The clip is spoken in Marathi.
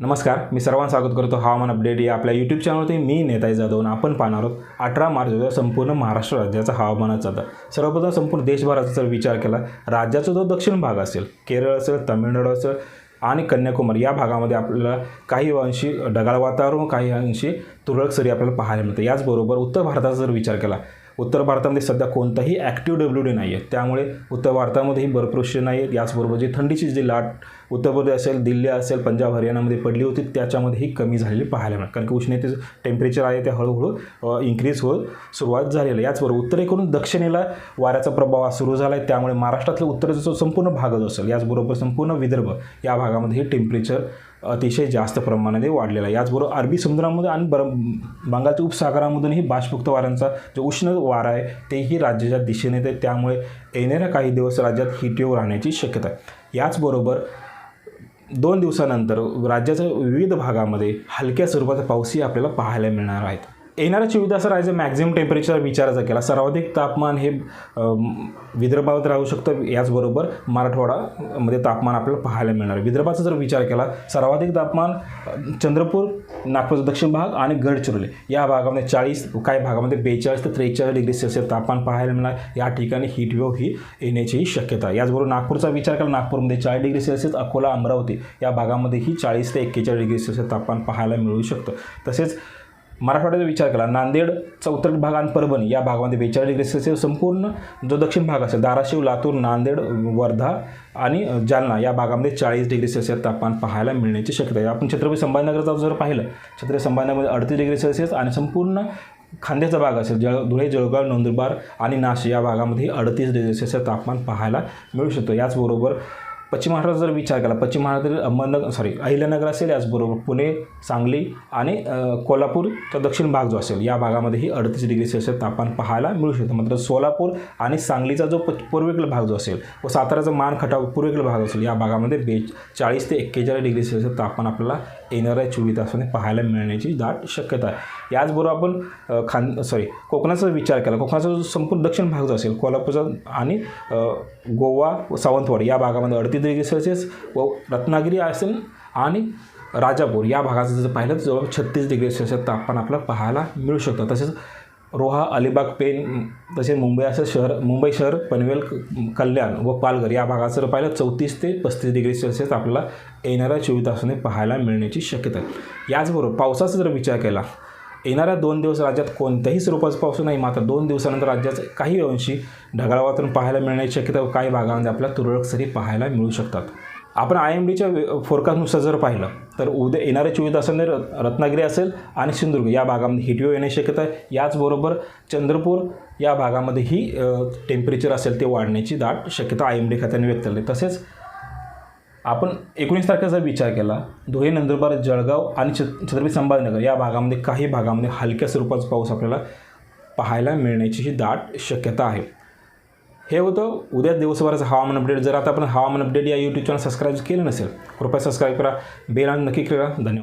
नमस्कार मी सर्वांना स्वागत करतो हवामान अपडेट या आपल्या यूट्यूब चॅनलवरती मी नेताई जाधव आणि आपण पाहणार आहोत अठरा मार्च उद्या संपूर्ण महाराष्ट्र राज्याचा हवामानाचा दर. सर्वप्रथम संपूर्ण देशभराचा जर विचार केला राज्याचा जो दक्षिण भाग असेल केरळ असेल तामिळनाडू असेल आणि कन्याकुमारी या भागामध्ये आपल्याला काही अंशी ढगाळ वातावरण काही अंशी तुरळक सरी आपल्याला पाहायला मिळते. याचबरोबर उत्तर भारताचा जर विचार केला उत्तर भारतामध्ये सध्या कोणताही ॲक्टिव्ह डब्ल्यू डी नाही आहे. त्यामुळे उत्तर भारतामध्येही बर्फवृष्टी नाही आहेत. याचबरोबर जी थंडीची जी लाट उत्तर प्रदेश असेल दिल्ली असेल पंजाब हरियाणामध्ये पडली होती त्याच्यामध्येही कमी झालेली पाहायला मिळेल. कारण की उष्णतेचं टेम्परेचर आहे ते हळूहळू इन्क्रीज होत सुरुवात झालेली आहे. याचबरोबर उत्तरेकडून दक्षिणेला वाऱ्याचा प्रभाव सुरू झाला आहे त्यामुळे महाराष्ट्रातला उत्तरेचा जो संपूर्ण भाग जो असेल याचबरोबर संपूर्ण विदर्भ या भागामध्ये हे टेम्परेचर अतिशय जास्त प्रमाणामध्ये वाढलेला आहे. याचबरोबर अरबी समुद्रामध्ये आणि बर बंगालच्या उपसागरामधूनही बाष्पमुक्त वाऱ्यांचा जो उष्ण वारा आहे तेही राज्याच्या दिशेने येते त्यामुळे येणाऱ्या काही दिवस राज्यात हिटवेव राहण्याची शक्यता आहे. याचबरोबर दोन दिवसानंतर राज्याच्या विविध भागामध्ये हलक्या स्वरूपाचा पाऊसही आपल्याला पाहायला मिळणार आहेत येणाऱ्या चोवीस राहायचं राज्याचं मॅक्झिमम टेम्परेचर विचारायचा केला. सर्वाधिक तापमान हे विदर्भात राहू शकतं याचबरोबर मराठवाडामध्ये तापमान आपल्याला पाहायला मिळणार विदर्भाचा जर विचार केला सर्वाधिक तापमान चंद्रपूर नागपूरचा दक्षिण भाग आणि गडचिरोली या भागामध्ये चाळीस काही भागामध्ये बेचाळीस ते त्रेचाळीस डिग्री सेल्सिअस तापमान पाहायला मिळणार. या ठिकाणी हीटवेव ही येण्याचीही शक्यता आहे. याचबरोबर नागपूरचा विचार केला नागपूरमध्ये चाळीस डिग्री सेल्सिअस अकोला अमरावती या भागामध्येही चाळीस ते एक्केचाळीस डिग्री सेल्सिअस तापमान पाहायला मिळू शकतं. तसेच मराठवाड्याचा विचार केला. नांदेड चौतर भाग आणि परभणी या भागामध्ये बेचाळीस डिग्री सेल्सिअस संपूर्ण जो दक्षिण भाग असेल धाराशिव लातूर नांदेड वर्धा आणि जालना या भागामध्ये चाळीस डिग्री सेल्सिअस तापमान पाहायला मिळण्याची शक्यता आहे. आपण छत्रपती संभाजीनगरचा जर पाहिलं छत्रपती संभाजीनगरमध्ये अडतीस डिग्री सेल्सिअस आणि संपूर्ण खांद्याचा भाग असेल जळ धुळे जळगाव नंदुरबार आणि नाशिक या भागामध्ये अडतीस डिग्री सेल्सिअस तापमान पाहायला मिळू शकतं. याचबरोबर पश्चिम महाराष्ट्राचा जर विचार केला पश्चिम महाराष्ट्रातील अहमदनगर सॉरी अहिल्यानगर असेल याचबरोबर पुणे सांगली आणि कोल्हापूरचा दक्षिण भाग जो असेल या भागामध्येही अडतीस डिग्री सेल्सिअस तापमान पाहायला मिळू शकतं. मात्र सोलापूर आणि सांगलीचा जो प पूर्वेकडील भाग जो असेल व साताऱ्याचा मान खटाव पूर्वेकडील भाग असेल या भागामध्ये बे चाळीस ते एक्केचाळीस डिग्री सेल्सिअस तापमान आपल्याला येणाऱ्या चोवीस तासामध्ये पाहायला मिळण्याची दाट शक्यता आहे. याचबरोबर आपण खान सॉरी कोकणाचा विचार केला कोकणाचा जो संपूर्ण दक्षिण भाग जो असेल कोल्हापूरचा आणि गोवा व सावंतवाडी या भागामध्ये अडतीस डिग्री सेल्सिअस व रत्नागिरी असेल आणि राजापूर. या भागाचं जर पाहिलं तर जवळ छत्तीस डिग्री सेल्सिअस तापमान आपल्याला पाहायला मिळू शकतं. तसेच रोहा अलिबाग पेन तसेच मुंबई असं शहर मुंबई शहर पनवेल क- कल्याण व पालघर या भागाचं जर पाहिलं चौतीस ते पस्तीस डिग्री सेल्सिअस आपल्याला येणाऱ्या चोवीस तासाने पाहायला मिळण्याची शक्यता आहे. याचबरोबर पावसाचा जर विचार केला येणाऱ्या दोन दिवस राज्यात कोणत्याही स्वरूपाचा पाऊस नाही मात्र दोन दिवसानंतर राज्यात काही अंशी ढगाळ वातावरण पाहायला मिळण्याची शक्यता काही भागामध्ये आपल्याला तुरळक सरी पाहायला मिळू शकतात. आपण आय एम डीच्या फोरकास्टनुसार जर पाहिलं तर उद्या येणाऱ्या चोवीस तासांनी रत्नागिरी असेल आणि सिंधुदुर्ग या भागामध्ये हिटवेव येण्याची शक्यता आहे. याचबरोबर चंद्रपूर या भागामध्येही टेम्परेचर असेल ते वाढण्याची दाट शक्यता आय एम डी खात्याने व्यक्त केली तसेच आपण एकोणीस तारखेचा विचार केला धुळे नंदुरबार जळगाव आणि छ छत्रपती संभाजीनगर या भागामध्ये काही भागामध्ये हलक्या स्वरूपाचा पाऊस आपल्याला पाहायला मिळण्याची ही दाट शक्यता आहे. हे होतं उद्या दिवसभराचं हवामान अपडेट जर आता आपण हवामान अपडेट या यूट्यूब चॅनल सबस्क्राईब केलं नसेल कृपया सबस्क्राईब करा. बेल आणि नक्की करा. धन्यवाद.